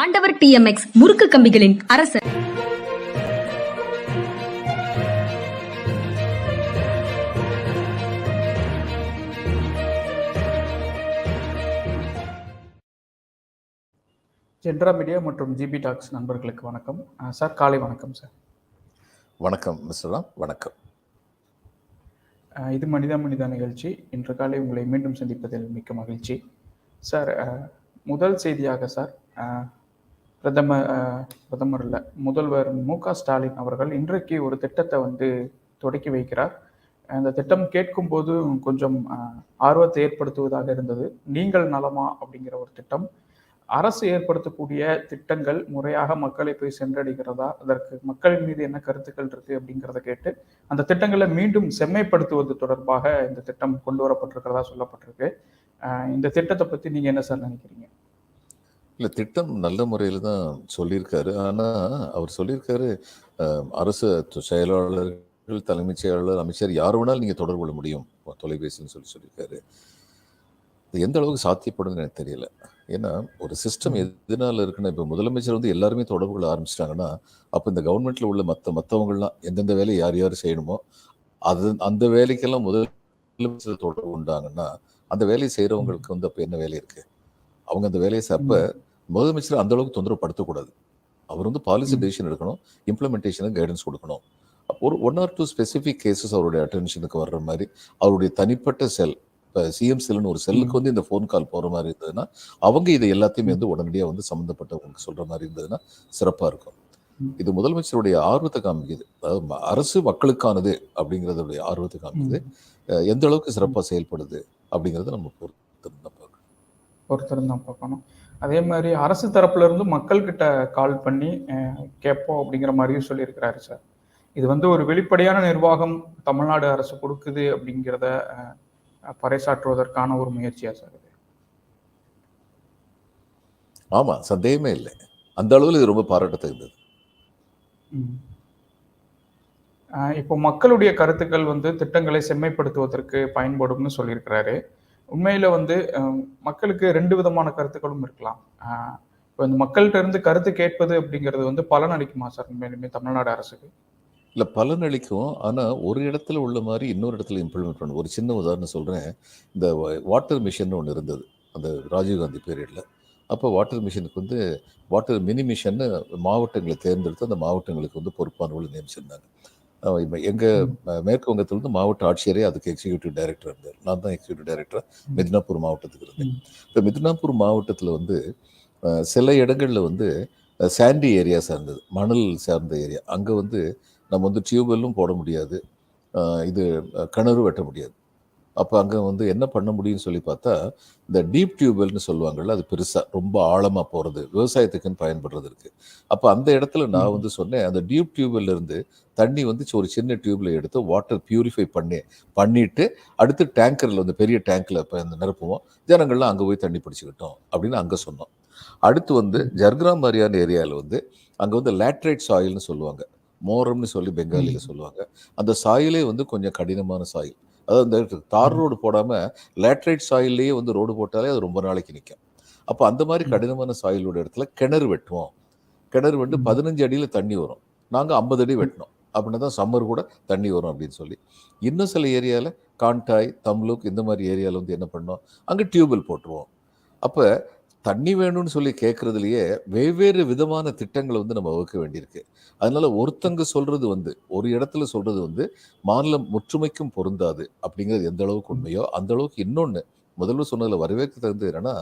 ஆண்டவர் டிஎம்எக்ஸ் முறுக்கு கம்பிகளின் அரசர். ஜென்ரா மீடியா மற்றும் ஜிபி டாக்ஸ் நண்பர்களுக்கு வணக்கம். சார் காலை வணக்கம் சார் வணக்கம் மிஸ்டர் ராம். வணக்கம். இது மனிதா மனிதா நிகழ்ச்சி. இன்று காலை உங்களை மீண்டும் சந்திப்பதில் மிக்க மகிழ்ச்சி. சார் முதல் செய்தியாக சார் பிரதமர் பிரதமர் இல்லை முதல்வர் மு க ஸ்டாலின் அவர்கள் இன்றைக்கு ஒரு திட்டத்தை வந்து தொடக்கி வைக்கிறார். அந்த திட்டம் கேட்கும்போது கொஞ்சம் ஆர்வத்தை ஏற்படுத்துவதாக இருந்தது. நீங்கள் நலமா அப்படிங்கிற ஒரு திட்டம். அரசு ஏற்படுத்தக்கூடிய திட்டங்கள் முறையாக மக்களை போய் சென்றடைகிறதா? அதற்கு மக்களின் மீது என்ன கருத்துக்கள் இருக்கு அப்படிங்கிறத கேட்டு அந்த திட்டங்களை மீண்டும் செம்மைப்படுத்துவது தொடர்பாக இந்த திட்டம் கொண்டு வரப்பட்டிருக்கிறதா சொல்லப்பட்டிருக்கு. இந்த திட்டத்தை பத்தி நீங்க என்ன சார் நினைக்கிறீங்க? இல்லை திட்டம் நல்ல முறையில் தான் சொல்லியிருக்காரு. ஆனால் அவர் சொல்லியிருக்காரு அரசு செயலாளர்கள் தலைமைச் செயலாளர் அமைச்சர் யார் வேணாலும் நீங்கள் தொடர்பு கொள்ள முடியும். தொலைபேசின்னு சொல்லி சொல்லியிருக்காரு. இது எந்த அளவுக்கு சாத்தியப்படுதுன்னு எனக்கு தெரியல. ஏன்னா ஒரு சிஸ்டம் எதனால இருக்குன்னா இப்போ முதலமைச்சர் வந்து எல்லாருமே தொடர்பு கொள்ள ஆரம்பிச்சிட்டாங்கன்னா அப்போ இந்த கவர்மெண்ட்ல உள்ள மற்ற மற்றவங்களாம் எந்தெந்த வேலையை யார் யார் செய்யணுமோ அது அந்த வேலைக்கெல்லாம் முதலமைச்சர் தொடர்பு உண்டாங்கன்னா அந்த வேலையை செய்கிறவங்களுக்கு வந்து அப்போ என்ன வேலை இருக்கு? அவங்க அந்த வேலையை அப்ப முதலமைச்சர் அந்த அளவுக்கு தொந்தரவு படுத்தக்கூடாது. அவர் வந்து பாலிசி. டெசிஷன் எடுக்கணும் இம்ப்ளிமெண்டேஷனுக்கு கைடன்ஸ் கொடுக்கணும். ஒரு one or two specific cases அவருடைய அட்டென்ஷனுக்கு வர்ற மாதிரி அவருடைய தனிப்பட்ட செல் இப்போ சிஎம் செல்னு ஒரு செல்லுக்கு வந்து இந்த ஃபோன் கால் போகிற மாதிரி இருந்ததுன்னா அவங்க இதை எல்லாத்தையுமே வந்து உடனடியாக வந்து சம்மந்தப்பட்டவங்களுக்கு சொல்கிற மாதிரி இருந்ததுன்னா சிறப்பாக இருக்கும். இது முதலமைச்சருடைய ஆர்வத்தை காமிக்குது. அதாவது அரசு மக்களுக்கானது அப்படிங்கிறதுடைய ஆர்வத்தை காமிக்குது. எந்த அளவுக்கு சிறப்பாக செயல்படுது அப்படிங்கிறத நம்ம பொறுத்து தான் பார்க்கணும். ஒருத்தர் தான் பார்க்கணும். அதே மாதிரி அரசு தரப்புல இருந்து மக்கள் கிட்ட கால் பண்ணி கேட்போம் அப்படிங்கிற மாதிரியும் சொல்லியிருக்கிறாரு சார் இது வந்து ஒரு வெளிப்படையான நிர்வாகம் தமிழ்நாடு அரசு கொடுக்குது அப்படிங்கிறத பறைசாற்றுவதற்கான ஒரு முயற்சியா சார் இது? ஆமா சந்தேகமே இல்லை. அந்த அளவில் இது ரொம்ப பாராட்டத்தகுந்தது. இப்போ மக்களுடைய கருத்துக்கள் வந்து திட்டங்களை செம்மைப்படுத்துவதற்கு பயன்படும்னு சொல்லியிருக்கிறாரு. உண்மையில வந்து மக்களுக்கு ரெண்டு விதமான கருத்துக்களும் இருக்கலாம். இப்போ இந்த மக்கள்கிட்ட இருந்து கருத்து கேட்பது அப்படிங்கிறது வந்து பலன் அளிக்குமா சார்? உண்மையிலுமே தமிழ்நாடு அரசுக்கு. இல்லை பலன் அளிக்கும் ஆனால் ஒரு இடத்துல உள்ள மாதிரி இன்னொரு இடத்துல இம்ப்ளிமெண்ட் பண்ணும் ஒரு சின்ன உதாரணம் சொல்கிறேன் இந்த வாட்டர் மிஷன் ஒன்று இருந்தது அந்த ராஜீவ்காந்தி பீரியடில் அப்போ வாட்டர் மிஷனுக்கு வந்து வாட்டர் மினி மிஷன்னு மாவட்டங்களை தேர்ந்தெடுத்து அந்த மாவட்டங்களுக்கு வந்து பொறுப்பானவர்கள் நியமிச்சிருந்தாங்க. அஹ் இப்ப எங்க அஹ், மேற்கு வங்கத்துல இருந்து மாவட்ட ஆட்சியரே அதுக்கு எக்ஸிக்யூட்டிவ் டைரக்டர் இருந்தார். நான் தான் எக்ஸிக்யூட்டிவ் டைரக்டர் மிதினாப்பூர் மாவட்டத்துக்கு இருந்தேன். இப்போ மிதினாப்பூர் மாவட்டத்தில் வந்து சில இடங்களில் வந்து சாண்டி ஏரியா சார்ந்தது மணல் சார்ந்த ஏரியா அங்கே வந்து நம்ம வந்து டியூப்வெல்லும் போட முடியாது. இது கிணறு வெட்ட முடியாது. அப்போ அங்கே வந்து என்ன பண்ண முடியும்னு சொல்லி பார்த்தா இந்த டீப் டியூப்வெல்னு சொல்லுவாங்கல்ல அது பெருசாக ரொம்ப ஆழமாக போகிறது விவசாயத்துக்குன்னு பயன்படுறது இருக்கு. அப்போ அந்த இடத்துல நான். வந்து சொன்னேன் அந்த டீப் டியூப்வெல்ல இருந்து தண்ணி வந்து ஒரு சின்ன டியூப்ல எடுத்து வாட்டர் பியூரிஃபை பண்ணி பண்ணிட்டு அடுத்து டேங்கரில் வந்து பெரிய டேங்க்ல இப்போ இந்த நிரப்புவோம் ஜனங்கள்லாம் அங்கே போய் தண்ணி பிடிச்சிக்கிட்டோம் அப்படின்னு அங்கே சொன்னோம். அடுத்து வந்து ஜர்கிராம் மாதிரியான ஏரியாவில் வந்து அங்கே வந்து லேட்ரைட் சாயில்னு சொல்லுவாங்க மோரம்னு சொல்லி பெங்காலியில். சொல்லுவாங்க. அந்த சாயிலே வந்து கொஞ்சம் கடினமான சாயில் அதாவது இந்த தார் ரோடு போடாமல் லேட்ரைட் சாயில்லையே வந்து ரோடு போட்டாலே அது ரொம்ப நாளைக்கு நிற்கும் அப்போ அந்த மாதிரி. கடினமான சாயிலோட இடத்துல கிணறு வெட்டுவோம். கிணறு வந்து ம். பதினஞ்சு அடியில் தண்ணி வரும். நாங்கள் ஐம்பது அடி வெட்டினோம் அப்படின்னா தான் சம்மர் கூட தண்ணி வரும் அப்படின்னு சொல்லி. இன்னும் சில ஏரியாவில் கான்டாய் தம்லுக் இந்த மாதிரி ஏரியாவில் வந்து என்ன பண்ணோம்? அங்கே டியூப்வெல் போட்டுருவோம். அப்போ தண்ணி வேணும்னு சொல்லி கேட்குறதுலையே வெவ்வேறு விதமான திட்டங்களை வந்து நம்ம வகுக்க வேண்டியிருக்கு. அதனால ஒருத்தங்க சொல்றது வந்து ஒரு இடத்துல சொல்றது வந்து மாநிலம் முற்றுமைக்கும் பொருந்தாது அப்படிங்கிறது எந்த அளவுக்கு உண்மையோ அந்த அளவுக்கு இன்னொன்று முதல்ல சொன்னதுல வரவேற்க தகுந்தது என்னன்னா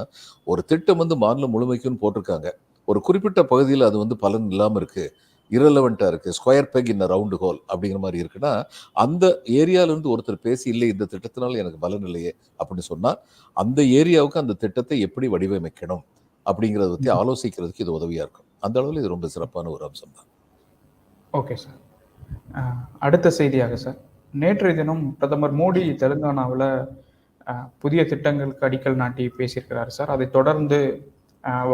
ஒரு திட்டம் வந்து மாநிலம் முழுமைக்கும்னு போட்டிருக்காங்க. ஒரு குறிப்பிட்ட பகுதியில் அது வந்து பலன் இல்லாமல் இருக்குது இரலவெண்ட்டாக இருக்கு. Square peg in round hole அப்படிங்கிற மாதிரி இருக்குன்னா அந்த ஏரியால இருந்து ஒருத்தர் பேசி இல்லை இந்த திட்டத்தினால எனக்கு பலன் இல்லையே அப்படின்னு சொன்னா அந்த ஏரியாவுக்கு அந்த திட்டத்தை எப்படி வடிவமைக்கணும் அப்படிங்கிறத பற்றி. ஆலோசிக்கிறதுக்கு இது உதவியா இருக்கும். அந்த அளவில் இது ரொம்ப சிறப்பான ஒரு அம்சம் தான். Okay sir. அடுத்த செய்தியாக சார். நேற்றைய தினம் பிரதமர் மோடி தெலுங்கானாவில் புதிய திட்டங்களுக்கு அடிக்கல் நாட்டி பேசியிருக்கிறாரு சார். அதை தொடர்ந்து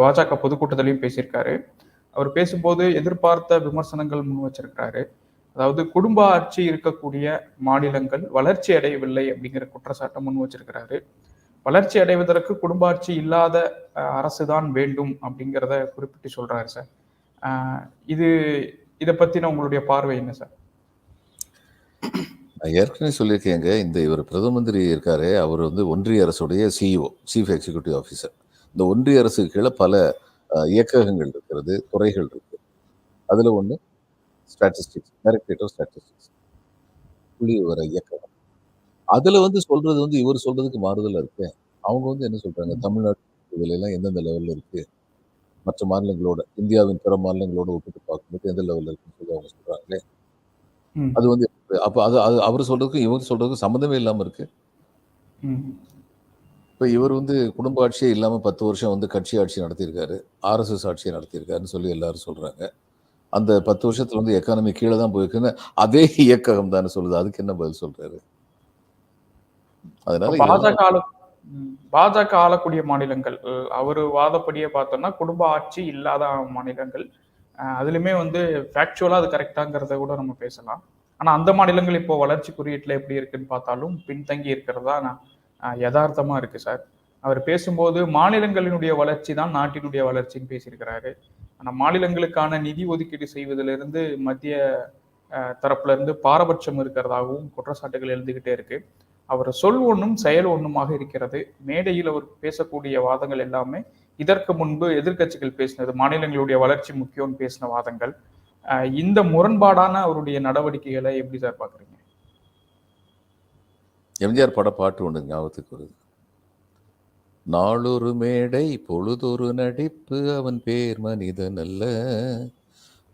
பாஜக பொதுக்கூட்டத்திலையும் பேசியிருக்காரு. அவர் பேசும்போது எதிர்பார்த்த விமர்சனங்கள் முன் வச்சிருக்கிறாரு. அதாவது குடும்ப ஆட்சி இருக்கக்கூடிய மாநிலங்கள் வளர்ச்சி அடையவில்லை அப்படிங்கிற குற்றச்சாட்டை முன் வச்சிருக்கிறாரு. வளர்ச்சி அடைவதற்கு குடும்ப ஆட்சி இல்லாத அரசு தான் வேண்டும் அப்படிங்கிறத குறிப்பிட்டு சொல்றாரு சார். இது இதை பத்தின உங்களுடைய பார்வை என்ன சார்? நான் ஏற்கனவே சொல்லியிருக்கேங்க இந்த இவர் பிரதம மந்திரி இருக்காரு அவர் வந்து ஒன்றிய அரசுடைய சிஇஓ சீஃப் எக்ஸிக்யூட்டிவ் ஆஃபீஸர் இந்த ஒன்றிய அரசு கீழே பல இயக்ககங்கள் இருக்கிறது துறைகள் இருக்கு. அதுல ஒன்று ஸ்டாட்டிஸ்டிக்ஸ் டைரக்டரேட் ஆஃப் ஸ்டாட்டிஸ்டிக்ஸ் புள்ளி விவர இயக்ககம் அதுல வந்து சொல்றது வந்து இவர் சொல்றதுக்கு மாறுதலா இருக்கு. அவங்க வந்து என்ன சொல்றாங்க? தமிழ்நாடு இதுல எல்லாம் எந்தெந்த லெவல்ல இருக்கு? மற்ற மாநிலங்களோட இந்தியாவின் பிற மாநிலங்களோட ஒப்பிட்டு பார்க்கும்போது எந்த லெவல்ல இருக்குன்னு சொல்லி அவங்க சொல்றாங்களே. அது வந்து அப்ப அது அது அவர் சொல்றதுக்கும் இவங்க சொல்றதுக்கும் சம்மந்தமே இல்லாம இருக்கு. இப்ப இவர் வந்து குடும்ப ஆட்சியே இல்லாம பத்து வருஷம் வந்து கட்சி ஆட்சி நடத்தியிருக்காரு. ஆர்எஸ்எஸ் ஆட்சியை நடத்தியிருக்காருன்னு சொல்லி எல்லாரும் சொல்றாங்க. அந்த பத்து வருஷத்துல வந்து எக்கானமி கீழே தான் போயிருக்குன்னு அதே இயக்ககம் தானே சொல்லுது. அதுக்கு என்ன பதில் சொல்றாரு? அதனால பாஜக பாஜக ஆளக்கூடிய மாநிலங்கள் அவரு வாதப்படியே பார்த்தோம்னா குடும்ப ஆட்சி இல்லாத மாநிலங்கள் அதுலயுமே வந்து ஃபேக்சுவலா அது கரெக்டாங்கிறத கூட நம்ம பேசலாம். ஆனா அந்த மாநிலங்கள் இப்போ வளர்ச்சி குறியீட்டுல எப்படி இருக்குன்னு பார்த்தாலும் பின்தங்கி இருக்கிறதா நான் யதார்த்தமாக இருக்குது சார். அவர் பேசும்போது மாநிலங்களினுடைய வளர்ச்சி தான் நாட்டினுடைய வளர்ச்சின்னு பேசியிருக்கிறாரு. ஆனால் மாநிலங்களுக்கான நிதி ஒதுக்கீடு செய்வதிலிருந்து மத்திய அஹ், தரப்புல இருந்து பாரபட்சம் இருக்கிறதாகவும் குற்றச்சாட்டுகள் எழுந்துகிட்டே இருக்கு. அவர் சொல் ஒன்றும் செயல் ஒன்றுமாக இருக்கிறது. மேடையில் அவர் பேசக்கூடிய வாதங்கள் எல்லாமே இதற்கு முன்பு எதிர்க்கட்சிகள் பேசினது மாநிலங்களுடைய வளர்ச்சி முக்கியம்னு பேசின வாதங்கள். இந்த முரண்பாடான அவருடைய நடவடிக்கைகளை எப்படி சார் பார்க்குறீங்க எம்ஜிஆர் பட பாட்டு ஒன்று ஞாபகத்துக்கு வருது. நாளொரு மேடை பொழுதொரு நடிப்பு அவன் பேர் மனிதன் அல்ல.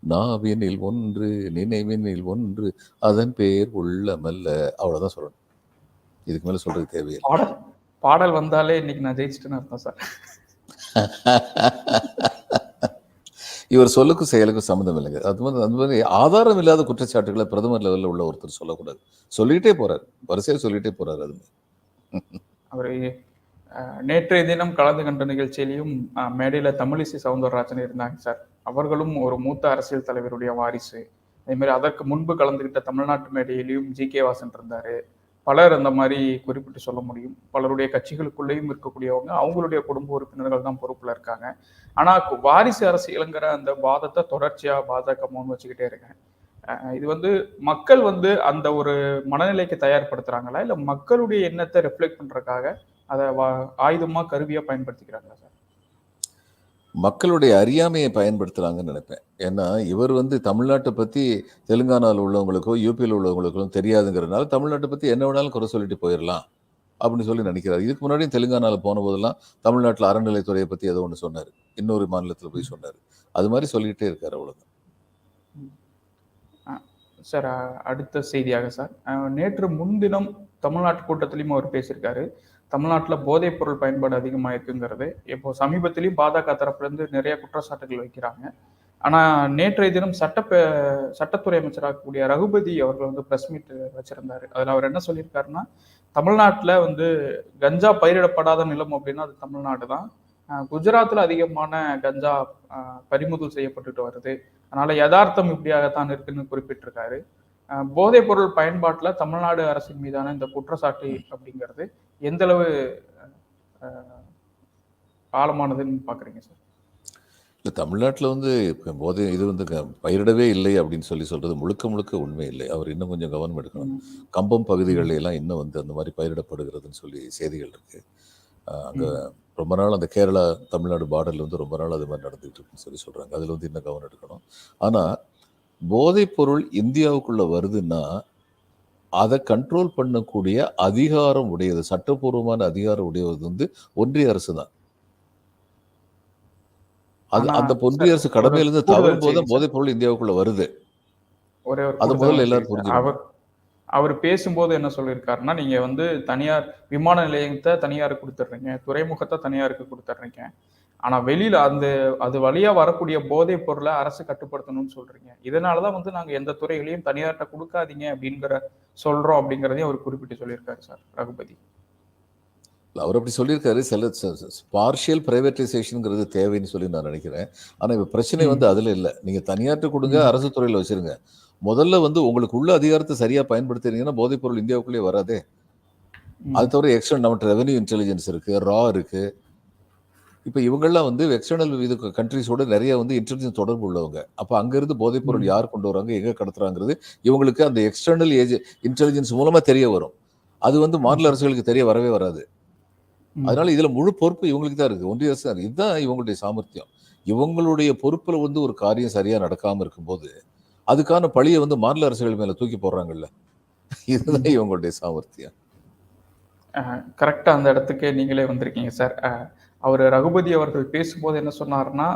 நாவினில் ஒன்று நினைவினில் ஒன்று அதன் பேர் உள்ளமல்ல அவ்வளவுதான் சொல்லணும். இதுக்கு மேல சொல்றது தேவையில்லை. பாடல் பாடல் வந்தாலே இன்னைக்கு நான் ஜெயிச்சிட்டேன்னு அர்த்தம் சார். இவர் சொல்லுக்கும் செயலுக்கும் சம்மந்தம் இல்லைங்க. அது மாதிரி அது மாதிரி ஆதாரம் இல்லாத குற்றச்சாட்டுகளை பிரதமர் லெவலில் உள்ள ஒருத்தர் சொல்லக்கூடாது. சொல்லிட்டே போறாரு. வரிசையாக சொல்லிகிட்டே போறாரு அது. அவர் நேற்றைய தினம் கலந்து கண்ட நிகழ்ச்சியிலையும் மேடையில் மேடையில தமிழிசை சவுந்தரராஜன் இருந்தாங்க சார். அவர்களும் ஒரு மூத்த அரசியல் தலைவருடைய வாரிசு. அதே மாதிரி அதற்கு முன்பு கலந்துகிட்ட தமிழ்நாட்டு மேடையிலையும் ஜி கே வாசன் இருந்தார். பலர் அந்த மாதிரி குறிப்பிட்டு சொல்ல முடியும். பலருடைய கட்சிகளுக்குள்ளேயும் இருக்கக்கூடியவங்க அவங்களுடைய குடும்ப உறுப்பினர்கள் தான் பொறுப்பில் இருக்காங்க. ஆனால் வாரிசு அரசியலுங்கிற அந்த வாதத்தை தொடர்ச்சியாக பாஜக முன் வச்சுக்கிட்டே இருக்கேன். இது வந்து மக்கள் வந்து அந்த ஒரு மனநிலைக்கு தயார்படுத்துகிறாங்களா இல்லை மக்களுடைய எண்ணத்தை ரிஃப்ளெக்ட் பண்ணுறதுக்காக அதை வா- ஆயுதமாக கருவியாக பயன்படுத்திக்கிறாங்களா சார் மக்களுடைய அறியாமையை பயன்படுத்துகிறாங்கன்னு நினைப்பேன். ஏன்னா இவர் வந்து தமிழ்நாட்டை பற்றி தெலுங்கானாவில் உள்ளவங்களுக்கோ யூபியில் உள்ளவங்களுக்கோ தெரியாதுங்கிறதுனால தமிழ்நாட்டை பற்றி என்ன வேணாலும் குறை சொல்லிட்டு போயிடலாம் அப்படின்னு சொல்லி நினைக்கிறார். இதுக்கு முன்னாடியும் தெலுங்கானாவில் போன போதெல்லாம் தமிழ்நாட்டில் அறநிலைத்துறையை பற்றி ஏதோ ஒன்று சொன்னார். இன்னொரு மாநிலத்தில் போய் சொன்னார். அது மாதிரி சொல்லிக்கிட்டே இருக்கார் அவ்வளோதான் சார் அடுத்த செய்தியாக சார். நேற்று முன்தினம் தமிழ்நாட்டு கூட்டத்திலையும் அவர் பேசியிருக்காரு. தமிழ்நாட்டில் போதைப் பொருள் பயன்பாடு அதிகமாக இருக்குங்கிறது இப்போ சமீபத்திலையும் பாஜக தரப்புலேருந்து நிறைய குற்றச்சாட்டுகள் வைக்கிறாங்க. ஆனால் நேற்றைய தினம் சட்ட சட்டத்துறை அமைச்சராக கூடிய ரகுபதி அவர்கள் வந்து ப்ரெஸ் மீட் வச்சிருந்தாரு. அதில் அவர் என்ன சொல்லியிருக்காருன்னா தமிழ்நாட்டில் வந்து கஞ்சா பயிரிடப்படாத நிலம் அப்படின்னா அது தமிழ்நாடு தான். குஜராத்தில் அதிகமான கஞ்சா பறிமுதல் செய்யப்பட்டுட்டு வருது. அதனால யதார்த்தம் இப்படியாகத்தான் இருக்குன்னு குறிப்பிட்டிருக்காரு. போதைப் பொருள் பயன்பாட்டில் தமிழ்நாடு அரசின் மீதான இந்த குற்றச்சாட்டு அப்படிங்கிறது எந்த அளவு அஹ், ஆழமானதுன்னு பாக்குறீங்க சார்? இல்லை தமிழ்நாட்டில் வந்து இப்ப போதை இது வந்து பயிரிடவே இல்லை அப்படின்னு சொல்லி சொல்றது முழுக்க முழுக்க உண்மை இல்லை. அவர் இன்னும் கொஞ்சம் கவனம் எடுக்கணும். கம்பம் பகுதிகளில் எல்லாம் இன்னும் வந்து அந்த மாதிரி பயிரிடப்படுகிறதுன்னு சொல்லி செய்திகள் இருக்கு. அஹ் அங்க ரொம்ப நாள் அந்த கேரளா தமிழ்நாடு பார்டர்ல வந்து ரொம்ப நாள் அது மாதிரி நடந்துகிட்டு இருக்குன்னு சொல்லி சொல்றாங்க. அதுல வந்து இன்னும் கவனம் எடுக்கணும். ஆனா போதைப் பொருள் இந்தியாவுக்குள்ள வருதுன்னா அதை கண்ட்ரோல் பண்ணக்கூடிய அதிகாரம் உடையது சட்டப்பூர்வமான அதிகாரம் உடையது வந்து ஒன்றிய அரசு தான். அது அந்த ஒன்றிய அரசு கடமையிலிருந்து தவறும் போது போதைப் பொருள் இந்தியாவுக்குள்ள வருது. அது முதல்ல எல்லாரும். அவர் அவர் பேசும்போது என்ன சொல்லியிருக்காருன்னா நீங்க வந்து தனியார் விமான நிலையத்தை தனியாருக்கு கொடுத்துட்றீங்க துறைமுகத்தை தனியாருக்கு கொடுத்துட்றீங்க. ஆனா வெளியில அந்த அது வழியா வரக்கூடிய போதைப் பொருளை அரசு கட்டுப்படுத்தணும்னு சொல்றீங்க. இதனாலதான் வந்து நாங்க எந்த துறைகளையும் தனியார்ட்ட கொடுக்காதீங்க அப்படிங்கிற சொல்றோம் அப்படிங்கிறதையும் அவர் குறிப்பிட்டு சொல்லியிருக்காரு சார் ரகுபதி. அவர் அப்படி சொல்லியிருக்காரு. சில பார்ஷியல் பிரைவேட்டைசேஷனுங்கிறது தேவைன்னு சொல்லி நான் நினைக்கிறேன். ஆனா இப்ப பிரச்சனை வந்து அதுல இல்ல. நீங்க தனியார்ட்ட கொடுங்க. அரசு துறையில வச்சிருங்க. முதல்ல வந்து உங்களுக்கு உள்ள அதிகாரத்தை சரியா பயன்படுத்துறீங்கன்னா போதைப் பொருள் இந்தியாவுக்குள்ளே வராதே. அது தவிர எக்ஸ்டர்னல் நம்மகிட்ட ரெவென்யூ இன்டெலிஜென்ஸ் இருக்கு ரா இருக்கு. இப்போ இவங்கெல்லாம் வந்து எக்ஸ்டர்னல் இது கண்ட்ரிஸோட நிறைய வந்து இன்டெலிஜென்ஸ் தொடர்பு உள்ளவங்க. அப்போ அங்கேருந்து போதைப்பொருள். யார் கொண்டு வராங்க எங்கே கடத்துறாங்கிறது இவங்களுக்கு அந்த எக்ஸ்டர்னல் ஏஜ் இன்டெலிஜென்ஸ் மூலமா தெரிய வரும். அது வந்து மாநில அரசுகளுக்கு தெரிய வரவே வராது. அதனால இதுல முழு பொறுப்பு இவங்களுக்கு தான் இருக்கு. ஒன்றிய அரசு. இதுதான் இவங்களுடைய சாமர்த்தியம். இவங்களுடைய பொறுப்புல வந்து ஒரு காரியம் சரியா நடக்காம இருக்கும்போது அதுக்கான பழியை வந்து மாநில அரசுகள் மேல தூக்கி போடுறாங்கல்ல. இதுதான் இவங்களுடைய சாமர்த்தியம். கரெக்டா அந்த இடத்துக்கே நீங்களே வந்திருக்கீங்க சார் அவர் ரகுபதி அவர்கள் பேசும்போது என்ன சொன்னார்னா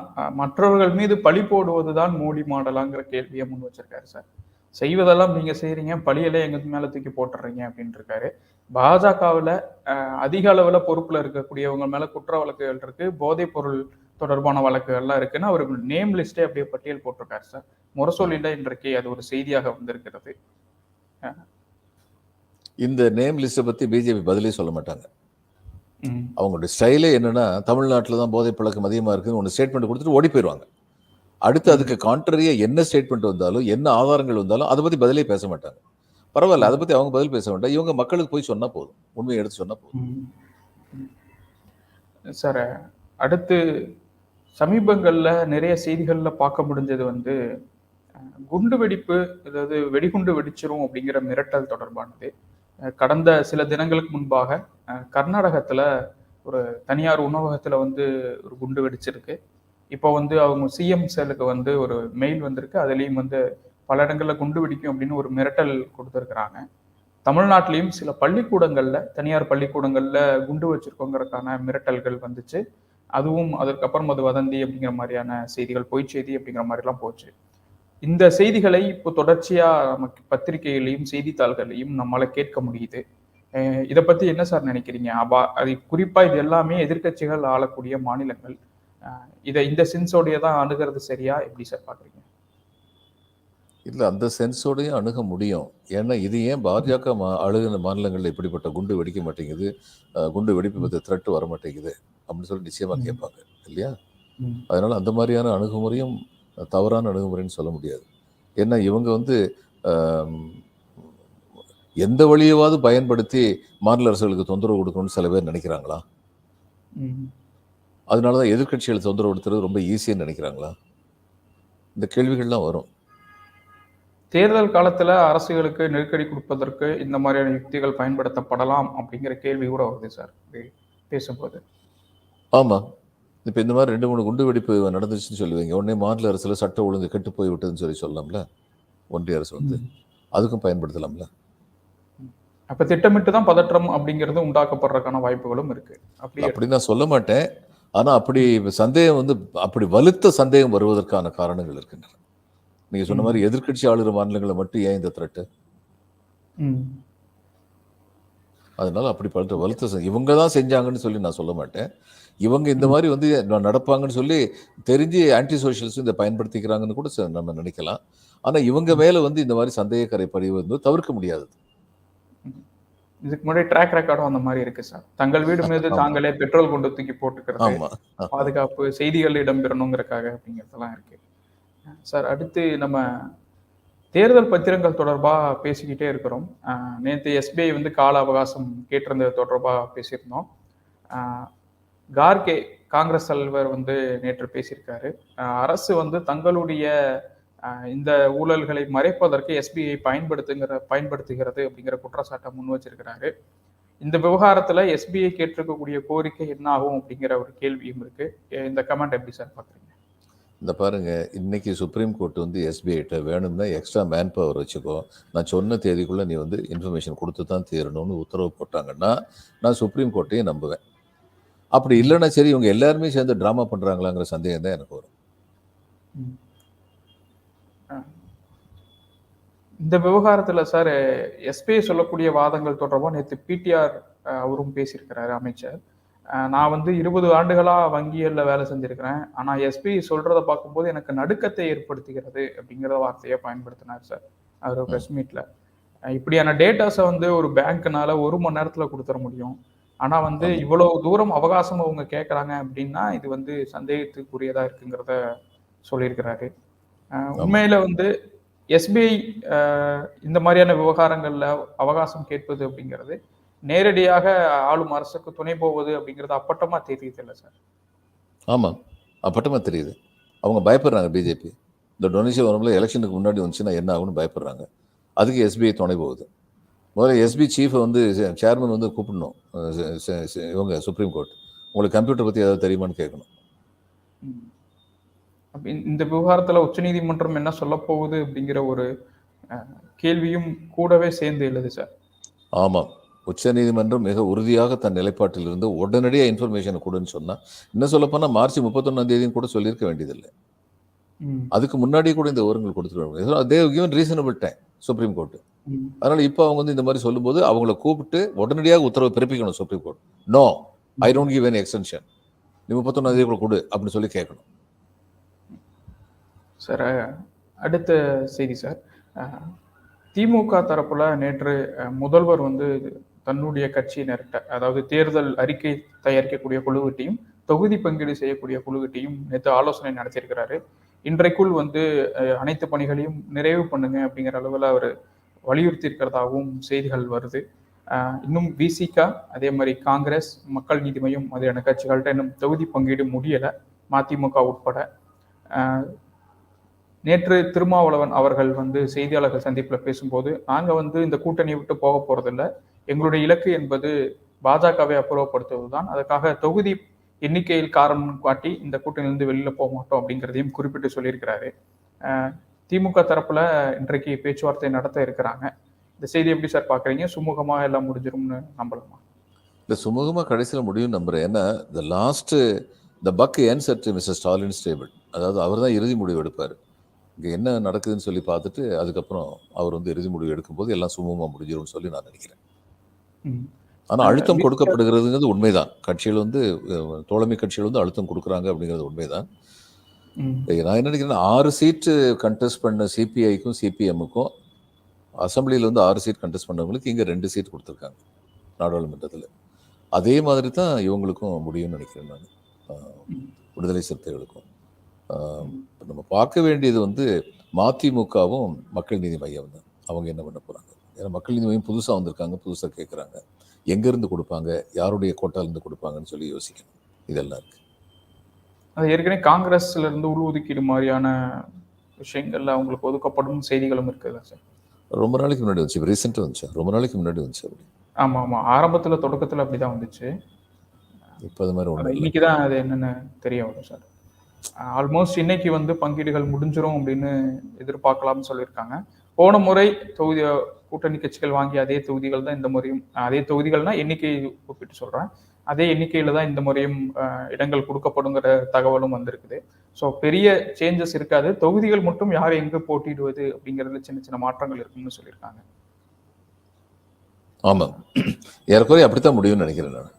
மற்றவர்கள் மீது பழி போடுவது தான் மோடி மாடலாங்கிற கேள்வியை முன் வச்சிருக்காரு சார். செய்வதெல்லாம் நீங்க செய்யறீங்க பழியெல்லாம் எங்க மேல தூக்கி போட்டுறீங்க அப்படின்னு இருக்காரு பாஜகவில் அதிக அளவில் பொறுப்பில் இருக்கக்கூடியவங்க மேலே குற்ற வழக்குகள் இருக்கு போதைப் பொருள் தொடர்பான வழக்குகள்லாம் இருக்குன்னு அவர் நேம் லிஸ்டே அப்படியே பட்டியல் போட்டிருக்காரு சார். முரசொலியில் இன்றைக்கு அது ஒரு செய்தியாக வந்திருக்கிறது. இந்த நேம் லிஸ்ட்டை பத்தி பிஜேபி பதிலே சொல்ல மாட்டாங்க. அவங்களுடைய ஸ்டைலே என்னன்னா தமிழ்நாட்டில் தான் போதை பழக்கம் அதிகமாக இருக்குன்னு ஒன்று ஸ்டேட்மெண்ட் கொடுத்துட்டு ஓடி போயிடுவாங்க அடுத்து அதுக்கு கான்ட்ரரியா என்ன ஸ்டேட்மெண்ட் வந்தாலும் என்ன ஆதாரங்கள் வந்தாலும் அதை பத்தி பதிலே பேச மாட்டாங்க. பரவாயில்ல அதை பத்தி அவங்க பதில் பேச வேண்டாம். இவங்க மக்களுக்கு போய் சொன்னா போதும். உண்மையை எடுத்து சொன்னா போதும். சார் அடுத்து சமீபங்கள்ல நிறைய செய்திகள்ல பார்க்க முடிஞ்சது வந்து குண்டு வெடிப்பு அதாவது வெடிகுண்டு வெடிச்சிரும் அப்படிங்கிற மிரட்டல் தொடர்பானது. கடந்த சில தினங்களுக்கு முன்பாக கர்நாடகத்தில் ஒரு தனியார் உணவகத்தில் வந்து ஒரு குண்டு வெடிச்சிருக்கு. இப்போ வந்து அவங்க சிஎம் செல்லுக்கு வந்து ஒரு மெயில் வந்திருக்கு. அதுலேயும் வந்து பல இடங்களில் குண்டு வெடிக்கும் அப்படின்னு ஒரு மிரட்டல் கொடுத்துருக்குறாங்க. தமிழ்நாட்டிலையும் சில பள்ளிக்கூடங்களில் தனியார் பள்ளிக்கூடங்களில் குண்டு வச்சிருக்கோங்கிறதுக்கான மிரட்டல்கள் வந்துச்சு. அதுவும் அதற்கப்புறம் அது வதந்தி அப்படிங்கிற மாதிரியான செய்திகள் பொய் செய்தி அப்படிங்கிற மாதிரிலாம் போச்சு. இந்த செய்திகளை இப்போ தொடர்ச்சியா நமக்கு பத்திரிகைகளையும் செய்தித்தாள்களையும் நம்மளால கேட்க முடியுது. இதை பத்தி என்ன சார் நினைக்கிறீங்க? அப்பா அது குறிப்பா இது எல்லாமே எதிர்க்கட்சிகள் ஆளக்கூடிய மாநிலங்கள். இதை இந்த சென்ஸோடைய தான் அணுகிறது சரியா? எப்படி சார் பாக்குறீங்க இல்ல அந்த சென்ஸோடையும் அணுக முடியும். ஏன்னா இது ஏன் பாஜக மா அழுகின மாநிலங்களில் இப்படிப்பட்ட குண்டு வெடிக்க மாட்டேங்குது? குண்டு வெடிப்பு பற்றி த்ரெட்டு வர மாட்டேங்குது. அப்படின்னு சொல்லி நிச்சயமா ம். கேட்பாங்க. இல்லையா? அதனால அந்த மாதிரியான அணுகுமுறையும் தவறான அணுகுமுறைன்னு சொல்ல முடியாது. ஏன்னா இவங்க வந்து எந்த வழியவாவது பயன்படுத்தி மாநில அரசுகளுக்கு தொந்தரவு கொடுக்கணும்னு சில பேர் நினைக்கிறாங்களா. அதனால தான் எதிர்க்கட்சிகளை தொந்தரவு கொடுத்துறது ரொம்ப ஈஸின்னு நினைக்கிறாங்களா? இந்த கேள்விகள்லாம் வரும். தேர்தல் காலத்துல அரசுகளுக்கு நெருக்கடி கொடுப்பதற்கு இந்த மாதிரியான யுக்திகள் பயன்படுத்தப்படலாம் அப்படிங்கிற கேள்வி கூட வருது சார். பேசும்போது. ஆமாம் இப்போ இந்த மாதிரி ரெண்டு மூணு குண்டு வெடிப்பு நடந்துச்சுன்னு சொல்லுவீங்க. உடனே மாநில அரசுல சட்ட ஒழுங்கு கெட்டு போய் விட்டதுன்னு சொல்லி சொல்லலாம்ல? ஒன்றிய அரசு வந்து. அதுக்கும் பயன்படுத்தலாம்ல? அப்ப திட்டமிட்டு தான் பதற்றம் அப்படிங்கிறது உண்டாக்கப்படுறதுக்கான வாய்ப்புகளும் இருக்கு. அப்படியே அப்படி நான் சொல்ல மாட்டேன். ஆனா அப்படி சந்தேகம் வந்து அப்படி வலுத்த சந்தேகம் வருவதற்கான காரணங்கள் இருக்கின்றன. நீங்க சொன்ன மாதிரி எதிர்க்கட்சி ஆளுகிற மாநிலங்களை மட்டும் ஏன் இந்த த்ரெட்டு. அதனால அப்படி படுத்த வலுத்த இவங்க தான் செஞ்சாங்கன்னு சொல்லி நான் சொல்ல மாட்டேன். இவங்க இந்த மாதிரி வந்து நடப்பாங்கன்னு சொல்லி தெரிஞ்சு ஆன்டி சோஷியல்ஸும் இதை பயன்படுத்திக்கிறாங்கன்னு கூட நம்ம நினைக்கலாம். ஆனா இவங்க மேல வந்து இந்த மாதிரி சந்தேகக்கரை பதிவு வந்து தவிர்க்க முடியாது. இதுக்கு முன்னாடி ட்ராக் ரெக்கார்டும் அந்த மாதிரி இருக்கு சார் தங்கள் வீடு மீது. தாங்களே பெட்ரோல் கொண்டு தூக்கி போட்டுக்கிறது பாதுகாப்பு செய்திகள் இடம்பெறணுங்கிறதுக்காக அப்படிங்கிறதெல்லாம் இருக்கு. சார் அடுத்து நம்ம தேர்தல் பத்திரங்கள் தொடர்பாக பேசிக்கிட்டே இருக்கிறோம். நேற்று எஸ்பிஐ வந்து கால அவகாசம் கேட்டிருந்தது தொடர்பாக பேசியிருந்தோம். கார்கே காங்கிரஸ் தலைவர் வந்து நேற்று பேசியிருக்காரு. அரசு வந்து தங்களுடைய இந்த ஊழல்களை மறைப்பதற்கு எஸ்பிஐ பயன்படுத்துங்கிற பயன்படுத்துகிறது அப்படிங்கிற குற்றச்சாட்டை முன் வச்சிருக்கிறாரு. இந்த விவகாரத்துல எஸ்பிஐ கேட்டிருக்கக்கூடிய கோரிக்கை என்ன ஆகும் அப்படிங்கிற ஒரு கேள்வியும் இருக்கு. இந்த கமெண்ட் எப்படி சார் பாக்குறீங்க? இந்த பாருங்கள் இன்றைக்கி சுப்ரீம் கோர்ட் வந்து எஸ்பிஐட்ட வேணும்னா எக்ஸ்ட்ரா மேன் பவர் வச்சுக்கோ. நான் சொன்ன தேதிக்குள்ளே நீ வந்து இன்ஃபர்மேஷன் கொடுத்து தான் தீரணும்னு உத்தரவு போட்டாங்கன்னா நான் சுப்ரீம் கோர்ட்டையும் நம்புவேன். அப்படி இல்லைன்னா சரி இவங்க எல்லாருமே சேர்ந்து ட்ராமா பண்ணுறாங்களாங்கிற சந்தேகம் தான் எனக்கு வரும். இந்த விவகாரத்தில் சார் எஸ்பிஐ சொல்லக்கூடிய வாதங்கள் தொடர்பாக நேற்று பிடிஆர் அவரும் பேசியிருக்கிறாரு அமைச்சர். நான் வந்து இருபது ஆண்டுகளா வங்கியல்ல வேலை செஞ்சிருக்கிறேன். ஆனா எஸ்பிஐ சொல்றத பார்க்கும்போது எனக்கு நடுக்கத்தை ஏற்படுத்துகிறது அப்படிங்கிற வார்த்தையை பயன்படுத்தினார் சார். அவர் பிரஸ் மீட்ல இப்படியான டேட்டாஸை வந்து ஒரு பேங்க்னால ஒரு மணி நேரத்துல கொடுத்துட முடியும். ஆனா வந்து ஆமா. இவ்வளவு தூரம் அவகாசம் அவங்க கேட்கறாங்க அப்படின்னா இது வந்து சந்தேகத்துக்குரியதா இருக்குங்கிறத சொல்லியிருக்கிறாரு. உண்மையில வந்து எஸ்பிஐ இந்த மாதிரியான விவகாரங்கள்ல அவகாசம் கேட்பது அப்படிங்கிறது நேரடியாக ஆளும் அரசுக்கு துணை போவது அப்படிங்கிறது அப்பட்டமா தெரியுது இல்லை சார். ஆமாம் அப்பட்டமாக தெரியுது. அவங்க பயப்படுறாங்க பிஜேபி இந்த டொனேஷன் வரும்போது எலெக்ஷனுக்கு முன்னாடி வந்துச்சுன்னா என்ன ஆகும்னு பயப்படுறாங்க. அதுக்கு எஸ்பிஐ துணை போகுது. முதல்ல எஸ்பி சீஃபை வந்து சேர்மன் வந்து கூப்பிடணும். இவங்க சுப்ரீம் கோர்ட் உங்களுக்கு கம்ப்யூட்டர் பற்றி ஏதாவது தெரியுமான்னு கேட்கணும். இந்த- விவகாரத்துல உச்சநீதிமன்றம் என்ன சொல்ல போகுது அப்படிங்கிற ஒரு கேள்வியும் கூடவே சேர்ந்து எழுது சார். ஆமாம் உச்சநீதிமன்றம் மிக உறுதியாக தன் நிலைப்பாட்டில் இருந்து உடனடியாக இன்ஃபர்மேஷனை கொடுன்னு சொன்னால் இன்னும் சொல்லப்போனால் மார்ச் முப்பத்தொன்னாம் தேதியும் கூட சொல்லியிருக்க வேண்டியதில்லை. அதுக்கு முன்னாடி கூட இந்த விவரங்கள் கொடுத்துருவாங்க. They've given reasonable time supreme court ம். அதனால இப்போ அவங்க வந்து இந்த மாதிரி சொல்லும்போது அவங்கள கூப்பிட்டு உடனடியாக உத்தரவு பிறப்பிக்கணும் supreme court no I don't give any extension நீ முப்பத்தொன்னாம் தேதிக்குள்ள கொடு அப்படின்னு சொல்லி கேட்கணும். சார் அடுத்த செய்தி சார். திமுக தரப்புல நேற்று முதல்வர் வந்து தன்னுடைய கட்சியினர்கிட்ட அதாவது தேர்தல் அறிக்கை தயாரிக்கக்கூடிய குழுவிட்டையும் தொகுதி பங்கீடு செய்யக்கூடிய குழுவிட்டையும் நேற்று ஆலோசனை நடத்தியிருக்கிறாரு. இன்றைக்குள் வந்து அனைத்து பணிகளையும் நிறைவு பண்ணுங்க அப்படிங்கிற அளவில் அவர் வலியுறுத்தி இருக்கிறதாகவும் செய்திகள் வருது. இன்னும் விசிகா அதே மாதிரி காங்கிரஸ் மக்கள் நீதி மையம் மாதிரியான கட்சிகள்கிட்ட இன்னும் தொகுதி பங்கீடு முடியலை மதிமுக உட்பட. நேற்று திருமாவளவன் அவர்கள் வந்து செய்தியாளர்கள் சந்திப்பில் பேசும்போது நாங்கள் வந்து இந்த கூட்டணியை விட்டு போக போகிறதில்ல எங்களுடைய இலக்கு என்பது பாஜகவை அப்புறப்படுத்துவது தான் அதுக்காக தொகுதி எண்ணிக்கையில் காரணம் காட்டி இந்த கூட்டணியிலிருந்து வெளியில போக மாட்டோம் அப்படிங்கிறதையும் குறிப்பிட்டு சொல்லியிருக்கிறாரு. திமுக தரப்புல இன்றைக்கு பேச்சுவார்த்தை நடத்த இருக்கிறாங்க. இந்த செய்தி எப்படி சார் பாக்குறீங்க சுமூகமா எல்லாம் முடிஞ்சிரும்னு நம்பலாமா? இந்த சுமூகமாக கடைசியில் முடியும் நம்புறேன். ஏன்னா இந்த லாஸ்ட்டு இந்த buck ends at Mr Stalin stable அதாவது அவர் தான் இறுதி முடிவு எடுப்பார். இங்கே என்ன நடக்குதுன்னு சொல்லி பார்த்துட்டு அதுக்கப்புறம் அவர் வந்து இறுதி முடிவு எடுக்கும்போது எல்லாம் சுமூகமாக முடிஞ்சிரும்னு சொல்லி நான் நினைக்கிறேன். ஆனால் அழுத்தம் கொடுக்கப்படுகிறதுங்கிறது உண்மைதான். கட்சிகள் வந்து தோழமை கட்சிகள் வந்து அழுத்தம் கொடுக்குறாங்க அப்படிங்கிறது உண்மைதான். நான் என்ன நினைக்கிறேன்னா ஆறு சீட்டு கண்டெஸ்ட் பண்ண சிபிஐக்கும் சிபிஎம்முக்கும் அசம்பிளியில் வந்து ஆறு சீட் கண்டெஸ்ட் பண்ணவங்களுக்கு இங்கே ரெண்டு சீட் கொடுத்துருக்காங்க நாடாளுமன்றத்தில். அதே மாதிரி தான் இவங்களுக்கும் முடியும்னு நினைக்கிறேன் நான். விடுதலை சிறுத்தைகளுக்கும். நம்ம பார்க்க வேண்டியது வந்து மதிமுகவும் மக்கள் நீதி மையம் தான். அவங்க என்ன பண்ண போகிறாங்க ஏன்னா மக்கள் நீதி மையம் புதுசாக வந்திருக்காங்க புதுசாக கேட்குறாங்க எங்கேருந்து கொடுப்பாங்க யாருடைய கோட்டாலேருந்து கொடுப்பாங்கன்னு சொல்லி யோசிக்கணும். இதெல்லாம் இருக்கு. அது ஏற்கனவே காங்கிரஸ்ல இருந்து உள்ஒதுக்கீடு மாதிரியான விஷயங்கள்ல அவங்களுக்கு ஒதுக்கப்படும் செய்திகளும் இருக்குல்ல சார்? ரொம்ப நாளைக்கு முன்னாடி வந்துச்சு. ரீசெண்டாக வந்துச்சு? ரொம்ப நாளைக்கு முன்னாடி வந்துச்சு அப்படி. ஆமா ஆமா. ஆரம்பத்துல தொடக்கத்துல அப்படிதான் வந்துச்சு. இப்போ அது மாதிரி இல்லை. இன்னைக்கு தான் அது என்னன்னு தெரிய வரும் சார். ஆல்மோஸ்ட் இன்னைக்கு வந்து பங்கீடுகள் முடிஞ்சிரும் அப்படின்னு எதிர்பார்க்கலாம்னு சொல்லியிருக்காங்க. போன முறை தொகுதி கூட்டணி கட்சிகள் வாங்கிய அதே தொகுதிகள் தான் இந்த முறையும் அதே தொகுதிகள்னா எண்ணிக்கை ஒப்பிட்டு சொல்றேன். அதே எண்ணிக்கையில தான் இந்த முறையும் இடங்கள் கொடுக்கப்படுங்கிற தகவலும் வந்திருக்குது. ஸோ பெரிய சேஞ்சஸ் இருக்காது. தொகுதிகள் மட்டும் யார் எங்க போட்டியிடுவது அப்படிங்கிறதுல சின்ன சின்ன மாற்றங்கள் இருக்கும்னு சொல்லியிருக்காங்க. ஆமாம் ஏறக்குறைய அப்படித்தான் முடியும்னு நினைக்கிறேன் நான்.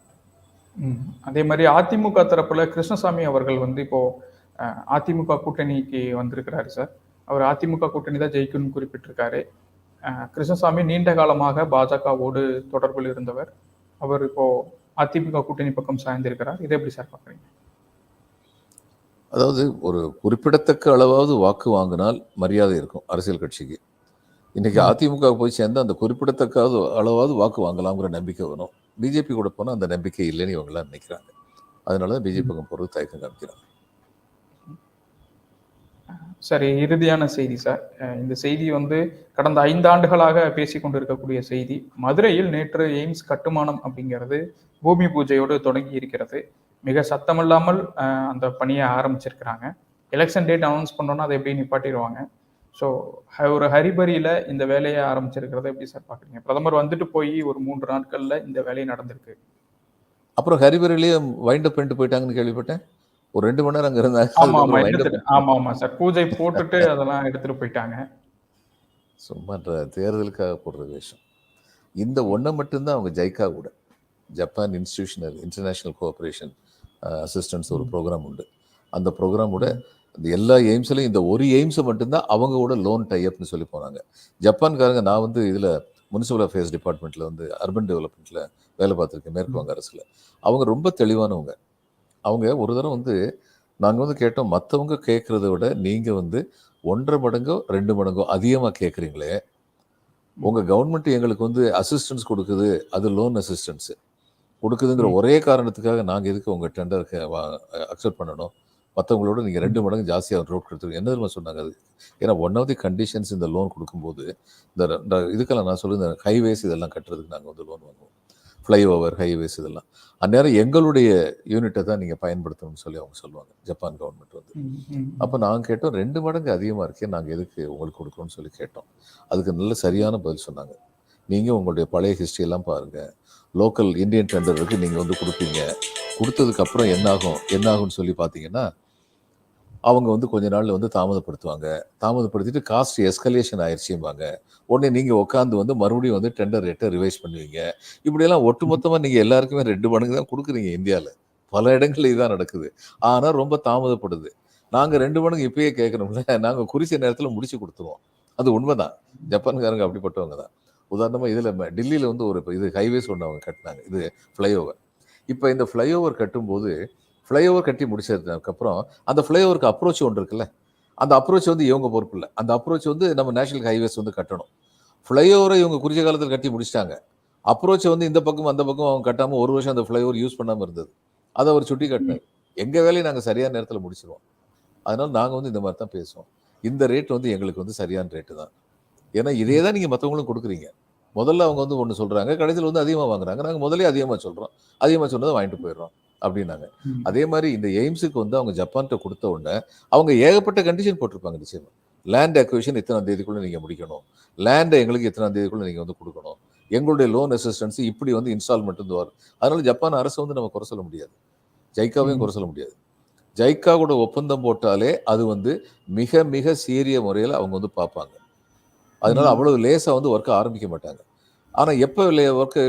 அதே மாதிரி அதிமுக தரப்புல கிருஷ்ணசாமி அவர்கள் வந்து இப்போ அதிமுக கூட்டணிக்கு வந்திருக்கிறாரு சார். அவர் அதிமுக கூட்டணி தான் ஜெயிக்கும்னு குறிப்பிட்டிருக்காரு. கிருஷ்ணசாமி நீண்ட காலமாக பாஜகவோடு தொடர்பில் இருந்தவர். அவர் இப்போ அதிமுக கூட்டணி பக்கம் சாய்ந்திருக்கிறார். இதை எப்படி சார் பாக்குறீங்க அதாவது ஒரு குறிப்பிடத்தக்க அளவாவது வாக்கு வாங்கினால் மரியாதை இருக்கும் அரசியல் கட்சிக்கு. இன்னைக்கு அதிமுக போய் சேர்ந்து அந்த குறிப்பிடத்தக்க அளவாவது வாக்கு வாங்கலாம்ங்கிற நம்பிக்கை வரும். பிஜேபி கூட போனால் அந்த நம்பிக்கை இல்லைன்னு இவங்கெல்லாம் நினைக்கிறாங்க. அதனால தான் பிஜேபி பக்கம் போகிறது தயக்கம் காமிக்கிறாங்க. சரி இறுதியான செய்தி சார். இந்த செய்தி வந்து கடந்த ஐந்து ஆண்டுகளாக பேசிக் கொண்டிருக்கக்கூடிய செய்தி. மதுரையில் நேற்று எய்ம்ஸ் கட்டுமானம் அப்படிங்கிறது பூமி பூஜையோடு தொடங்கி இருக்கிறது. மிக சத்தமில்லாமல் அந்த பணியை ஆரம்பிச்சிருக்கிறாங்க. எலெக்ஷன் டேட் அனௌன்ஸ் பண்ணோன்னா அதை எப்படி நிப்பாட்டிடுவாங்க? ஸோ ஒரு ஹரிபரியில இந்த வேலையை ஆரம்பிச்சிருக்கிறத எப்படி சார் பாக்குறீங்க பிரதமர் வந்துட்டு போய் ஒரு மூன்று நாட்கள்ல இந்த வேலை நடந்திருக்கு. அப்புறம் ஹரிபரிலேயே வைண்ட் அப் பண்ணிட்டு போயிட்டாங்கன்னு கேள்விப்பட்டேன். ஒரு ரெண்டு மணி நேரம் அங்கே இருந்தாங்க ஆமா ஆமா எடுத்துட்டு சார். பூஜை போட்டுட்டு அதெல்லாம் எடுத்துட்டு போயிட்டாங்க. சும்மா தேர்தலுக்காக போடுற வேஷம். இந்த ஒன்றை மட்டும்தான் அவங்க ஜைக்கா கூட. Japan institutional international cooperation assistance ஒரு ப்ரோக்ராம் உண்டு. அந்த ப்ரோக்ராமோட இந்த எல்லா எய்ம்ஸ்லையும் இந்த ஒரு எய்ம்ஸை மட்டும்தான் அவங்க கூட லோன் டைப்னு சொல்லி போனாங்க. ஜப்பான்காரங்க நான் வந்து இதில் முனிசிபல் அஃபேர்ஸ் டிபார்ட்மெண்ட்டில் வந்து அர்பன் டெவலப்மெண்ட்டில் வேலை பார்த்துருக்கேன் மேற்கு வங்க அரசில். அவங்க ரொம்ப தெளிவானவங்க. அவங்க ஒரு தடவை வந்து நாங்கள் வந்து கேட்டோம் மற்றவங்க கேட்குறத விட நீங்கள் வந்து ஒன்றரை மடங்கோ ரெண்டு மடங்கோ அதிகமாக கேட்குறீங்களே. உங்க கவர்மெண்ட் எங்களுக்கு வந்து அசிஸ்டன்ஸ் கொடுக்குது அது லோன் அசிஸ்டன்ஸ் கொடுக்குதுங்கிற ஒரே காரணத்துக்காக நாங்க எதுக்கு உங்க டெண்டருக்கு அக்செப்ட் பண்ணணும்? மற்றவங்களோட நீங்க ரெண்டு மடங்கு ஜாஸ்தியாக ரோட் கொடுத்துருங்க. என்ன தெரியுமா சொன்னாங்க அது? ஏன்னா ஒன் ஆஃப் தி கண்டிஷன்ஸ் இந்த லோன் கொடுக்கும்போது இந்த இந்த இதுக்கெல்லாம் நான் சொல்லுங்க ஹைவேஸ் இதெல்லாம் கட்டுறதுக்கு நாங்கள் வந்து லோன் வாங்குவோம். ஃப்ளைஓவர் ஹைவேஸ் இதெல்லாம். அந்நேரம் எங்களுடைய யூனிட்டை தான் நீங்கள் பயன்படுத்தணும்னு சொல்லி அவங்க சொல்லுவாங்க. ஜப்பான் கவர்மெண்ட் வந்து. அப்போ நாங்கள் கேட்டோம் ரெண்டு மடங்கு அதிகமாக இருக்கே நாங்கள் எதுக்கு உங்களுக்கு கொடுக்கணும்னு சொல்லி கேட்டோம். அதுக்கு நல்ல சரியான பதில் சொன்னாங்க. நீங்கள் உங்களுடைய பழைய எல்லாம் பாருங்கள் லோக்கல் இந்தியன் டெண்டருக்கு நீங்கள் வந்து கொடுப்பீங்க. கொடுத்ததுக்கு அப்புறம் என்னாகும் என்னாகும்னு சொல்லி பார்த்தீங்கன்னா அவங்க வந்து கொஞ்ச நாள்ல வந்து தாமதப்படுத்துவாங்க. தாமதப்படுத்திட்டு காஸ்ட் எஸ்கலேஷன் ஆயிடுச்சும்பாங்க. உடனே நீங்கள் உட்காந்து வந்து மறுபடியும் வந்து டெண்டர் ரேட்டை ரிவைஸ் பண்ணுவீங்க. இப்படியெல்லாம் ஒட்டுமொத்தமாக நீங்கள் எல்லாருக்குமே ரெண்டு மடங்கு தான் கொடுக்குறீங்க இந்தியாவில் பல இடங்கள்ல இதுதான் நடக்குது. ஆனால் ரொம்ப தாமதப்படுது. நாங்கள் ரெண்டு மடங்கு இப்பயே கேட்கணும்ல. நாங்கள் குறிச்ச நேரத்தில் முடிச்சு கொடுத்துருவோம். அது உண்மைதான். ஜப்பான்காரங்க அப்படிப்பட்டவங்க தான். உதாரணமாக இதில் டெல்லியில் வந்து ஒரு இது ஹைவேஸ் ஒன்று அவங்க கட்டினாங்க. இது ஃப்ளைஓவர் இப்போ இந்த ஃப்ளைஓவர் கட்டும்போது ஃப்ளைஓவர் கட்டி முடிச்சதுக்கப்புறம் அந்த ஃப்ளைஓவருக்கு அப்ரோச் ஒன்று இருக்குல்ல அந்த அப்ரோச் வந்து இவங்க பொறுப்பு இல்லை. அந்த அப்ரோச் வந்து நம்ம நேஷனல் ஹைவேஸ் வந்து கட்டணும். ஃப்ளைஓவரை இவங்க குறிச்ச காலத்தில் கட்டி முடிச்சிட்டாங்க. அப்ரோச்சை வந்து இந்த பக்கம் அந்த பக்கம் அவங்க கட்டாமல் ஒரு வருஷம் அந்த ஃப்ளைஓவர் யூஸ் பண்ணாமல் இருந்தது. அதை அவர் சுட்டி கட்டினார். எங்கள் வேலையை நாங்கள் சரியான நேரத்தில் முடிச்சிருவோம். அதனால் நாங்கள் வந்து இந்த மாதிரி தான் பேசுவோம். இந்த ரேட் வந்து எங்களுக்கு வந்து சரியான ரேட்டு தான். ஏன்னா இதே தான் நீங்கள் மற்றவங்களும் கொடுக்குறீங்க. முதல்ல அவங்க வந்து ஒன்று சொல்கிறாங்க கடைசியில் வந்து அதிகமாக வாங்குறாங்க. நாங்கள் முதலே அதிகமாக சொல்கிறோம் அதிகமாக சொன்னதை வாங்கிட்டு போயிடுறோம். அப்படின்னாங்க. அதே மாதிரி இந்த எய்ம்ஸுக்கு வந்து அவங்க ஜப்பான்கிட்ட கொடுத்த உடனே அவங்க ஏகப்பட்ட கண்டிஷன் போட்டிருப்பாங்க நிச்சயமா லேண்ட் அக்விஷன் இத்தனாம் தேதிக்குள்ள நீங்கள் முடிக்கணும்? லேண்டை எங்களுக்கு இத்தனாம் தேதிக்குள்ள நீங்கள் வந்து கொடுக்கணும்? எங்களுடைய லோன் அசிஸ்டன்ஸ் இப்படி வந்து இன்ஸ்டால்மெண்ட் வந்து வரும். அதனால ஜப்பான் அரசு வந்து நம்ம குறை சொல்ல முடியாது. ஜைக்காவையும். குறை சொல்ல முடியாது. ஜைக்கா கூட ஒப்பந்தம் போட்டாலே அது வந்து மிக மிக சீரிய முறையில் அவங்க வந்து பார்ப்பாங்க. அதனால. அவ்வளவு லேசா வந்து ஒர்க்கை ஆரம்பிக்க மாட்டாங்க. ஆனா எப்போ ஒர்க்கு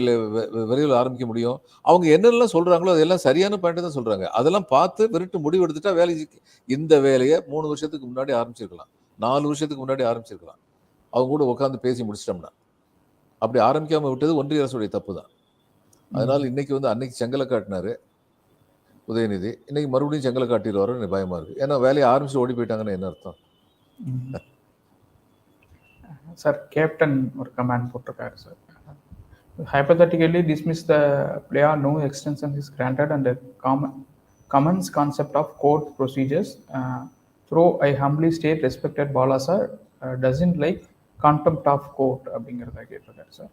விரைவில் ஆரம்பிக்க முடியும்? அவங்க என்னெல்லாம் சொல்றாங்களோ அதெல்லாம் சரியான பாயிண்ட் தான் சொல்றாங்க. அதெல்லாம் பார்த்து விருட்டு முடிவு எடுத்துட்டா வேலைக்கு இந்த வேலையை மூணு வருஷத்துக்கு முன்னாடி ஆரம்பிச்சிருக்கலாம். நாலு வருஷத்துக்கு முன்னாடி ஆரம்பிச்சிருக்கலாம். அவங்க கூட உட்காந்து பேசி முடிச்சிட்டோம்னா. அப்படி ஆரம்பிக்காம விட்டது ஒன்றிய அரசுடைய தப்பு தான். அதனால இன்னைக்கு வந்து அன்னைக்கு செங்கலை காட்டினாரு உதயநிதி. இன்னைக்கு மறுபடியும் செங்கலை காட்டிடுவாரு எனக்கு பயமா இருக்கு. ஏன்னா வேலையை ஆரம்பிச்சு ஓடி போயிட்டாங்கன்னு என்ன அர்த்தம். சார் கேப்டன் ஒரு கமாண்ட் போட்டிருக்காரு sir. Hypothetically dismiss the player no extension is granted and the common comments concept of court procedures uh, through i humbly state respected bala sir uh, doesn't like contempt of court அப்படிங்கிறத கேட்டிருக்காரு sir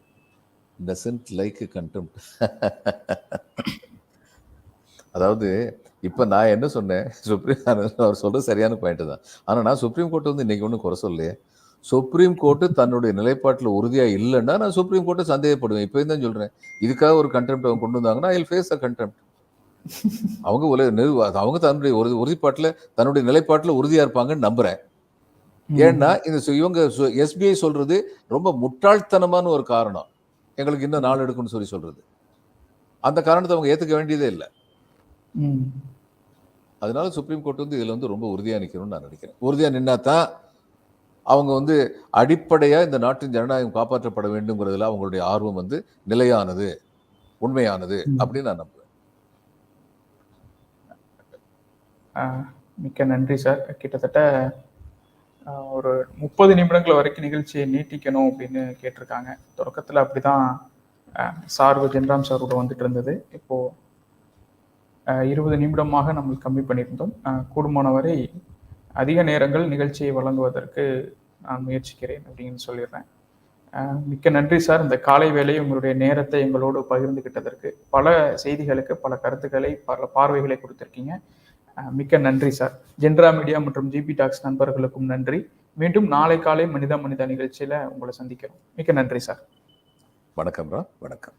doesn't like contempt அதாவது இப்போ நான் என்ன சொன்னேன் supreme அவர் சொல்றது சரியான point தான் ஆனால் நான் சுப்ரீம் கோர்ட் வந்து இன்னைக்கு ஒன்றும் குறை சொல்லலையே சுப்ரீம் கோர்ட்டு தன்னுடைய நிலைப்பாட்டில் உறுதியாக இல்லைன்னா நான் சுப்ரீம் கோர்ட்டை சந்தேகப்படுவேன். இப்போ தான் சொல்கிறேன் இதுக்காக ஒரு கண்டெம்ட் அவங்க கொண்டு வந்தாங்கன்னா ஐ ஃபேஸ் அ கண்டெம்ட் அவங்க அவங்க தன்னுடைய ஒரு உறுதிப்பாட்டில் தன்னுடைய நிலைப்பாட்டில் உறுதியாக இருப்பாங்கன்னு நம்புறேன். ஏன்னா இந்த இவங்க எஸ்பிஐ சொல்றது ரொம்ப முட்டாள்தனமான ஒரு காரணம். எங்களுக்கு இன்னும் நாள் எடுக்கும்னு சொல்லி சொல்றது. அந்த காரணத்தை அவங்க ஏத்துக்க வேண்டியதே இல்லை. அதனால சுப்ரீம் கோர்ட் வந்து இதுல வந்து ரொம்ப உறுதியா நிக்கணும்னு நான் நினைக்கிறேன். உறுதியா நின்னா தான் அவங்க வந்து அடிப்படையா இந்த நாட்டின் ஜனநாயகம் காப்பாற்றப்பட வேண்டும்ங்கிறதுல அவங்களுடைய ஆர்வம் வந்து நிலையானது உண்மையானது. அப்படின்னு நான் நம்புவேன் மிக்க நன்றி சார். கிட்டத்தட்ட ஒரு முப்பது நிமிடங்கள் வரைக்கும் நிகழ்ச்சியை நீட்டிக்கணும் அப்படின்னு கேட்டிருக்காங்க. தொடக்கத்தில் அப்படிதான் சார்பு ஜென்ராம் சாரோட வந்துட்டு இருந்தது. இப்போ இருபது நிமிடமாக நம்ம கம்மி பண்ணியிருந்தோம். கூடுமான வரை அதிக நேரங்கள் நிகழ்ச்சியை வழங்குவதற்கு நான் முயற்சிக்கிறேன் அப்படின்னு சொல்லிடுறேன். மிக்க நன்றி சார். இந்த காலை வேலையை உங்களுடைய நேரத்தை எங்களோடு பகிர்ந்துகிட்டதற்கு. பல செய்திகளுக்கு பல கருத்துக்களை பல பார்வைகளை கொடுத்துருக்கீங்க. மிக்க நன்றி சார். ஜென்ரா மீடியா மற்றும் ஜிபி டாக்ஸ் நண்பர்களுக்கும் நன்றி. மீண்டும் நாளை காலை மனித மனித நிகழ்ச்சியில் உங்களை சந்திக்கிறோம். மிக்க நன்றி சார். வணக்கம் ரா வணக்கம்.